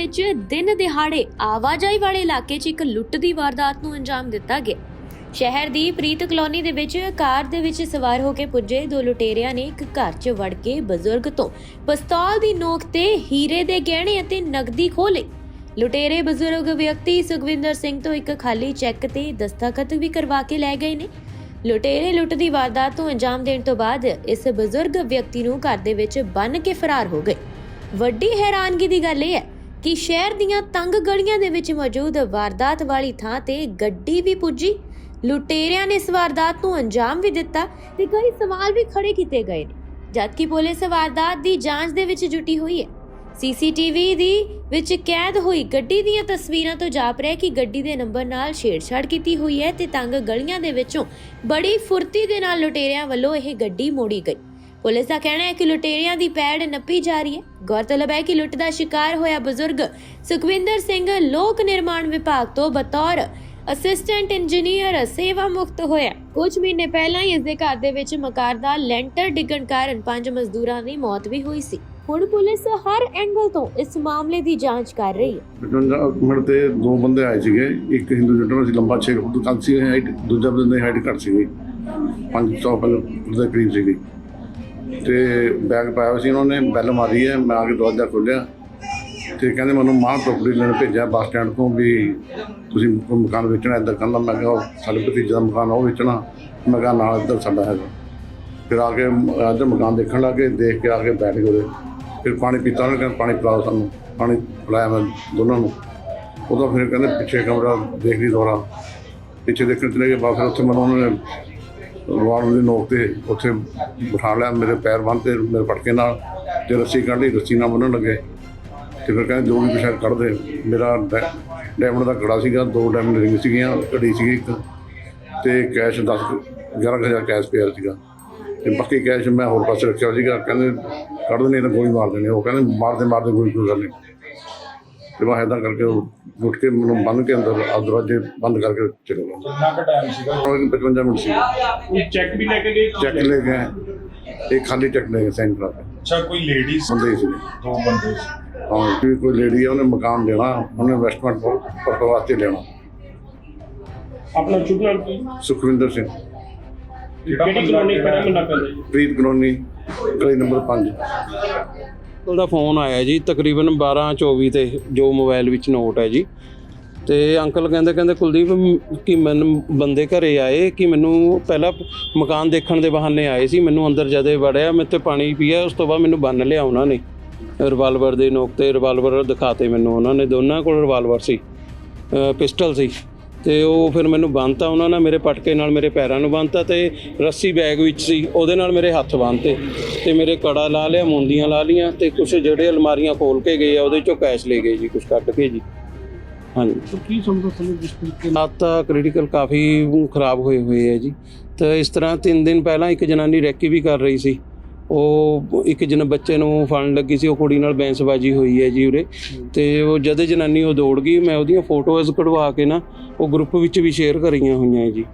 ਵਿੱਚ ਦਿਨ ਦਿਹਾੜੇ ਆਵਾਜਾਈ ਵਾਲੇ ਇਲਾਕੇ 'ਚ ਇੱਕ ਲੁੱਟ ਦੀ ਵਾਰਦਾਤ ਨੂੰ ਅੰਜਾਮ ਦਿੱਤਾ ਗਿਆ। ਸ਼ਹਿਰ ਦੀ ਪ੍ਰੀਤ ਕਲੋਨੀ ਦੇ ਵਿੱਚ ਕਾਰ ਦੇ ਵਿੱਚ ਸਵਾਰ ਹੋ ਕੇ ਪੁੱਜੇ ਦੋ ਲੁਟੇਰਿਆਂ ਨੇ ਇੱਕ ਘਰ 'ਚ ਵੜ ਕੇ ਬਜ਼ੁਰਗ ਤੋਂ ਪਿਸਤੌਲ ਦੀ ਨੋਕ ਤੇ ਹੀਰੇ ਦੇ ਗਹਿਣੇ ਅਤੇ ਨਕਦੀ ਖੋਹ ਲੁਟੇਰੇ ਬਜ਼ੁਰਗ ਵਿਅਕਤੀ ਸੁਖਵਿੰਦਰ ਸਿੰਘ ਤੋਂ ਇੱਕ ਖਾਲੀ ਚੈੱਕ ਤੇ ਦਸਤਖਤ ਵੀ ਕਰਵਾ ਕੇ ਲੈ ਗਏ ਨੇ। ਲੁਟੇਰੇ ਲੁੱਟ ਦੀ ਵਾਰਦਾਤ ਨੂੰ ਅੰਜਾਮ ਦੇਣ ਤੋਂ ਬਾਅਦ ਇਸ ਬਜ਼ੁਰਗ ਵਿਅਕਤੀ ਨੂੰ ਘਰ ਦੇ ਵਿੱਚ ਬੰਨ ਕੇ ਫਰਾਰ ਹੋ ਗਏ। ਵੱਡੀ ਹੈਰਾਨਗੀ ਦੀ ਗੱਲ ਇਹ ਹੈ ਕਿ ਸ਼ਹਿਰ ਦੀਆਂ ਤੰਗ ਗਲੀਆਂ ਦੇ ਵਿੱਚ ਮੌਜੂਦ ਵਾਰਦਾਤ ਵਾਲੀ ਥਾਂ ਤੇ ਗੱਡੀ ਵੀ ਪੁੱਜੀ। ਲੁਟੇਰਿਆਂ ਨੇ ਇਸ ਵਾਰਦਾਤ ਨੂੰ ਅੰਜਾਮ ਵੀ ਦਿੱਤਾ ਤੇ ਕਈ ਸਵਾਲ ਵੀ ਖੜੇ ਕੀਤੇ ਗਏ ਨੇ, ਜਦਕਿ ਪੁਲਿਸ ਵਾਰਦਾਤ ਦੀ ਜਾਂਚ ਦੇ ਵਿੱਚ ਜੁਟੀ ਹੋਈ ਹੈ। ਸੀਸੀਟੀਵੀ ਦੀ ਵਿੱਚ ਕੈਦ ਹੋਈ ਗੱਡੀ ਦੀਆਂ ਤਸਵੀਰਾਂ ਤੋਂ ਜਾਪ ਰਿਹਾ ਕਿ ਗੱਡੀ ਦੇ ਨੰਬਰ ਨਾਲ ਛੇੜਛਾੜ ਕੀਤੀ ਹੋਈ ਹੈ ਤੇ ਤੰਗ ਗਲੀਆਂ ਦੇ ਵਿੱਚੋਂ ਬੜੀ ਫੁਰਤੀ ਦੇ ਨਾਲ ਲੁਟੇਰਿਆਂ ਵੱਲੋਂ ਇਹ ਗੱਡੀ ਮੋੜੀ ਗਈ। ਪੁਲਿਸ ਦਾ ਕਹਿਣਾ ਹੈ ਕਿ ਲੁਟੇਰਿਆਂ ਦੀ ਪੈੜ ਨੱਪੀ ਜਾ ਰਹੀ ਹੈ। ਗੌਰਤਲਬ ਹੈ ਕਿ ਲੁੱਟ ਦਾ ਸ਼ਿਕਾਰ ਹੋਇਆ ਬਜ਼ੁਰਗ ਸੁਖਵਿੰਦਰ ਸਿੰਘ ਲੋਕ ਨਿਰਮਾਣ ਵਿਭਾਗ ਤੋਂ ਬਤੌਰ ਅਸਿਸਟੈਂਟ ਇੰਜੀਨੀਅਰ ਸੇਵਾ ਮੁਕਤ ਹੋਇਆ। ਕੁਝ ਮਹੀਨੇ ਪਹਿਲਾਂ ਹੀ ਇਸ ਦੇ ਘਰ ਦੇ ਵਿੱਚ ਮਕਾਨ ਦਾ ਲੈਂਟਰ ਡਿੱਗਣ ਕਾਰਨ ਪੰਜ ਮਜ਼ਦੂਰਾਂ ਦੀ ਮੌਤ ਵੀ ਹੋਈ ਸੀ। ਹੁਣ ਪੁਲਿਸ ਹਰ ਐਂਗਲ ਤੋਂ ਇਸ ਮਾਮਲੇ ਦੀ ਜਾਂਚ ਕਰ ਰਹੀ ਹੈ। ਮਿੰਟ ਤੇ ਦੋ ਬੰਦੇ ਆਏ ਸੀਗੇ, ਇੱਕ ਹਿੰਦੂ ਜੱਟਰ ਸੀ, ਲੰਬਾ 6 ਫੁੱਟ ਕੱਦ ਸੀ ਹਾਈਟ ਦੂਜਾ ਬੰਦੇ ਦੀ ਹਾਈਟ ਘੱਟ ਸੀਗੀ। 500 ਫੁੱਟ ਦੇ ਕਰੀਬ ਸੀਗੀ। ਤੇ ਬੈਗ ਪਾਇਆ ਹੋਇਆ ਸੀ, ਉਹਨਾਂ ਨੇ ਬੈਲ ਮਾਰੀ ਹੈ, ਮੈਂ ਆ ਕੇ ਦਰਵਾਜ਼ਾ ਖੋਲ੍ਹਿਆ ਤੇ ਕਹਿੰਦੇ ਮੈਨੂੰ ਮਾਂ ਪ੍ਰੋਪਰਟੀ ਲੈਣ ਭੇਜਿਆ ਬੱਸ ਸਟੈਂਡ ਤੋਂ ਵੀ ਤੁਸੀਂ ਮਕਾਨ ਵੇਚਣਾ, ਇੱਧਰ ਕਹਿੰਦਾ ਮੈਂ ਕਿਹਾ ਉਹ ਸਾਡੇ ਭਤੀਜੇ ਦਾ ਮਕਾਨ ਉਹ ਵੇਚਣਾ। ਮੈਂ ਕਿਹਾ ਨਾਲ ਇੱਧਰ ਸਾਡਾ ਹੈਗਾ। ਫਿਰ ਆ ਕੇ ਇੱਧਰ ਮਕਾਨ ਦੇਖਣ ਲੱਗੇ ਦੇਖ ਕੇ ਆ ਕੇ ਬੈਠ ਗਏ ਉਹਦੇ। ਫਿਰ ਪਾਣੀ ਪੀਤਾ ਉਹਨੇ ਕਹਿੰਦਾ ਪਾਣੀ ਪਿਲਾਓ ਸਾਨੂੰ। ਪਾਣੀ ਪਿਲਾਇਆ ਮੈਂ ਦੋਨਾਂ ਨੂੰ। ਉਦੋਂ ਫਿਰ ਕਹਿੰਦੇ ਪਿੱਛੇ ਕਮਰਾ ਦੇਖ ਲਈ ਦੁਬਾਰਾ। ਪਿੱਛੇ ਦੇਖਣ ਚਲੇ ਗਏ ਬਾਅਦ ਫਿਰ ਉੱਥੇ ਮੈਨੂੰ ਉਹਨਾਂ ਨੇ ਰਵਾਨ ਦੀ ਨੋਕ ਤੇ ਉੱਥੇ ਬਿਠਾ ਲਿਆ ਮੇਰੇ ਪੈਰ ਬੰਨ੍ਹ ਤੇ, ਮੇਰੇ ਫਟਕੇ ਨਾਲ ਤੇ ਰੱਸੀ ਕੱਢ ਲਈ, ਰੱਸੀ ਨਾਲ ਬੰਨ੍ਹਣ ਲੱਗੇ। ਤੇ ਫਿਰ ਕਹਿੰਦੇ ਦੋ ਵੀ ਪਿਛਾ ਕੱਢ ਦੇ ਮੇਰਾ ਡੈ- ਡਾਇਮੰਡ ਦਾ ਕੜਾ ਸੀਗਾ, ਦੋ ਡਾਇਮੰਡ ਰਿੰਗ ਸੀਗੀਆਂ, ਘੜੀ ਸੀਗੀ ਇੱਕ, ਤੇ ਕੈਸ਼ 10 11000 ਕੈਸ਼ ਪਿਆ ਸੀਗਾ। ਤੇ ਬਾਕੀ ਕੈਸ਼ ਮੈਂ ਹੋਰ ਪਾਸੇ ਰੱਖਿਆ ਸੀਗਾ, ਕਹਿੰਦੇ ਕੱਢ ਦੇਣੀ ਤਾਂ ਗੋਲੀ ਮਾਰ ਦੇਣੇ, ਉਹ ਕਹਿੰਦੇ ਮਾਰਦੇ ਮਾਰਦੇ ਗੋਲੀ ਕੋਈ ਗੱਲ ਨਹੀਂ। ਤੇ ਮੈਂ ਇੱਦਾਂ ਕਰਕੇ ਉਹ ਲੁੱਟ ਕੇ ਮੈਨੂੰ ਬੰਨ ਕੇ ਅੰਦਰ ਆ ਦਰਵਾਜ਼ੇ ਬੰਦ ਕਰਕੇ ਚਲੇ ਗਏ। ਕਿੰਨਾ ਕੁ ਟਾਈਮ ਸੀਗਾ? ਉਹ 55 ਮਿੰਟ ਸੀ ਕੋਈ ਚੈੱਕ ਵੀ ਲੈ ਕੇ ਗਏ ਚੈੱਕ ਲੈ ਗਏ ਇੱਕ ਖਾਲੀ ਚੈੱਕ ਲੈ ਗਏ ਸਾਈਨ ਕਰਾ ਕੇ ਅੱਛਾ ਕੋਈ ਲੇਡੀਜ਼ ਬੰਦੇ ਸੀ। ਦੋ ਬੰਦੇ ਸੀ। ਹਾਂ ਵੀ ਕੋਈ ਲੇਡੀ ਆ ਉਹਨੇ ਮਕਾਨ ਲੈਣਾ ਉਹਨੇ ਇਨਵੈਸਟਮੈਂਟ ਪਰਪਸ ਵਾਸਤੇ ਲੈਣਾ। ਆਪਣਾ ਕੀ? ਸੁਖਵਿੰਦਰ ਸਿੰਘ। ਕਿਹੜੀ ਕਲੋਨੀ ਕਿਹੜਾ ਮੁੰਡਾ ਪੈਂਦਾ ਜੀ? ਪ੍ਰੀਤ ਕਲੋਨੀ ਗਲੀ ਨੰਬਰ 5 ਦਾ ਫੋਨ ਆਇਆ ਜੀ, ਤਕਰੀਬਨ 12:24 ਤੇ ਜੋ ਮੋਬਾਈਲ ਵਿੱਚ ਨੋਟ ਹੈ ਜੀ। ਤੇ ਅੰਕਲ ਕਹਿੰਦੇ ਕਹਿੰਦੇ, ਕੁਲਦੀਪ, ਕਿ ਮੈਨੂੰ ਬੰਦੇ ਘਰੇ ਆਏ, ਕਿ ਮੈਨੂੰ ਪਹਿਲਾਂ ਮਕਾਨ ਦੇਖਣ ਦੇ ਬਹਾਨੇ ਆਏ ਸੀ, ਮੈਨੂੰ ਅੰਦਰ ਜਦੇ ਵੜਿਆ, ਮੈਂ ਤੇ ਪਾਣੀ ਪੀਆ, ਉਸ ਤੋਂ ਬਾਅਦ ਮੈਨੂੰ ਬੰਨ ਲਿਆ ਉਹਨਾਂ ਨੇ। ਰਿਵਾਲਵਰ ਦੇ ਨੋਕ ਤੇ ਰਿਵਾਲਵਰ ਦਿਖਾਤੇ ਮੈਨੂੰ ਉਹਨਾਂ ਨੇ, ਦੋਨਾਂ ਕੋਲ ਰਿਵਾਲਵਰ ਸੀ ਪਿਸਟਲ ਸੀ। ਤੇ ਉਹ ਫਿਰ ਮੈਨੂੰ ਬੰਨਤਾ ਉਹਨਾਂ ਨੇ ਮੇਰੇ ਪਟਕੇ ਨਾਲ ਮੇਰੇ ਪੈਰਾਂ ਨੂੰ ਬੰਨਤਾ ਤੇ ਰੱਸੀ ਬੈਗ ਵਿੱਚ ਸੀ ਉਹਦੇ ਨਾਲ ਮੇਰੇ ਹੱਥ ਬੰਨਤੇ ਤੇ ਮੇਰੇ ਕੜਾ ਲਾ ਲਿਆ ਮੁੰਦੀਆਂ ਲਾ ਲੀਆਂ ਤੇ ਕੁਝ ਜਿਹੜੇ ਅਲਮਾਰੀਆਂ ਖੋਲ ਕੇ ਗਏ ਆ ਉਹਦੇ ਚੋਂ ਕੈਸ਼ ਲੈ ਗਏ ਜੀ ਕੁਝ ਕੱਢ ਕੇ ਜੀ। ਹਾਂਜੀ। ਕੀ ਸਮਝੋ ਸਮਝ ਜਿਸ ਤਰੀਕੇ ਹਾਲਾਤ ਤਾਂ ਕ੍ਰਿਟੀਕਲ ਕਾਫੀ ਖਰਾਬ ਹੋਏ ਹੋਏ ਹੈ ਜੀ। ਤਾਂ ਇਸ ਤਰ੍ਹਾਂ ਤਿੰਨ ਦਿਨ ਪਹਿਲਾਂ ਇੱਕ ਜਨਾਨੀ ਰੈਕੀ ਵੀ ਕਰ ਰਹੀ ਸੀ। ਉਹ ਇੱਕ ਜਨ ਬੱਚੇ ਨੂੰ ਫੜਨ ਲੱਗੀ ਸੀ ਉਹ ਕੁੜੀ ਨਾਲ ਬੈਂਸਬਾਜੀ ਹੋਈ ਹੈ ਜੀ ਉਰੇ। ਤੇ ਉਹ ਜਦੇ ਜਨਾਨੀ ਉਹ ਦੌੜ ਗਈ ਮੈਂ ਉਹਦੀਆਂ ਫੋਟੋਜ਼ ਕਢਵਾ ਕੇ ਨਾ ਉਹ ਗਰੁੱਪ ਵਿੱਚ ਵੀ ਸ਼ੇਅਰ ਕਰੀਆਂ ਹੋਈਆਂ ਹੈ ਜੀ।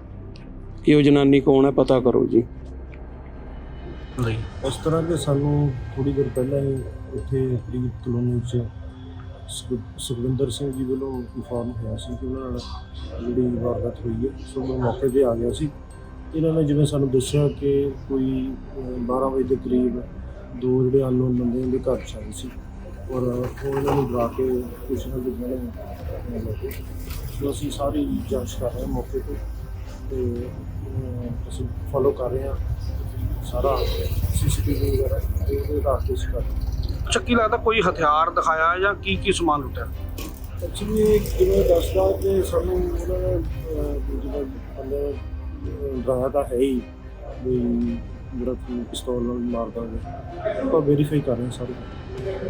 ਕਿ ਉਹ ਜਨਾਨੀ ਕੌਣ ਹੈ ਪਤਾ ਕਰੋ ਜੀ। ਉਸ ਤਰ੍ਹਾਂ ਕਿ ਸਾਨੂੰ ਥੋੜੀ ਦੇਰ ਪਹਿਲਾਂ ਹੀ ਇੱਥੇ ਪ੍ਰੀਤ ਕਲੋਨੀ 'ਚ ਸੁਖ- ਸੁਖਵਿੰਦਰ ਸਿੰਘ ਜੀ ਵੱਲੋਂ ਇਨਫੋਰਮ ਹੋਇਆ ਸੀ ਕਿ ਉਹਨਾਂ ਨਾਲ ਜਿਹੜੀ ਵਾਰਦਾਤ ਹੋਈ ਹੈ ਸੋ ਮੈਂ ਮੌਕੇ ਤੇ ਆ ਗਿਆ ਸੀ। ਇਹਨਾਂ ਨੇ ਜਿਵੇਂ ਸਾਨੂੰ ਦੱਸਿਆ ਕਿ ਕੋਈ ਅਹ, 12 ਵਜੇ ਦੇ ਕਰੀਬ ਦੋ ਜਿਹੜੇ ਅਨਨੋਨ ਬੰਦੇ ਉਹਦੇ ਘਰ 'ਚ ਆਏ ਸੀ ਔਰ ਉਹ ਇਹਨਾਂ ਨੂੰ ਡਰਾ ਕੇ ਕੁਛ ਨਾ ਕੁਛ ਨੂੰ ਸੋ ਅਸੀਂ ਸਾਰੀ ਜਾਂਚ ਕਰ ਰਹੇ ਹਾਂ ਮੌਕੇ ਤੇ ਤੇ ਅਸੀਂ ਫੋਲੋ ਕਰ ਰਹੇ ਹਾਂ। ਸਾਰਾ ਸੀਸੀਟੀਵੀ ਵਗੈਰਾ ਇਹਦੇ ਆਧਾਰ ਤੇ ਅਸੀਂ ਕਰ ਰਹੇ ਹਾਂ। ਚੱਕੀ ਲੱਗਦਾ ਕੋਈ ਹਥਿਆਰ ਦਿਖਾਇਆ ਜਾਂ ਕੀ ਕੀ ਸਮਾਨ ਲੁੱਟਿਆ? ਐਕਚੁਅਲੀ ਜਿਵੇਂ ਦੱਸਦਾ ਕਿ ਸਾਨੂੰ ਉਹਨਾਂ ਨੇ ਜਿਹੜਾ ਬੰਦੇ ਡਰਾਇਆ ਤਾਂ ਹੈ ਹੀ ਵੀ ਜਿਹੜਾ ਪਿਸਤੌਲ ਨਾਲ ਮਾਰਦਾ ਹੋਵੇ ਆਪਾਂ ਵੈਰੀਫਾਈ ਕਰ ਰਹੇ ਹਾਂ ਸਾਰੇ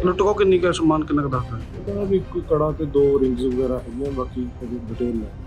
ਲੁੱਟ ਕੋ ਕਿੰਨੀ ਕੁ ਸਮਾਨ ਕਿੰਨਾ ਕੁ ਦੱਸਦਾ? ਉਹਦਾ ਵੀ ਕੋਈ ਕੜਾ ਤੇ ਦੋ ਰਿੰਗਸ ਵਗੈਰਾ ਹੈਗੀਆਂ ਬਾਕੀ ਕੋਈ ਡਿਟੇਲ ਨਹੀਂ।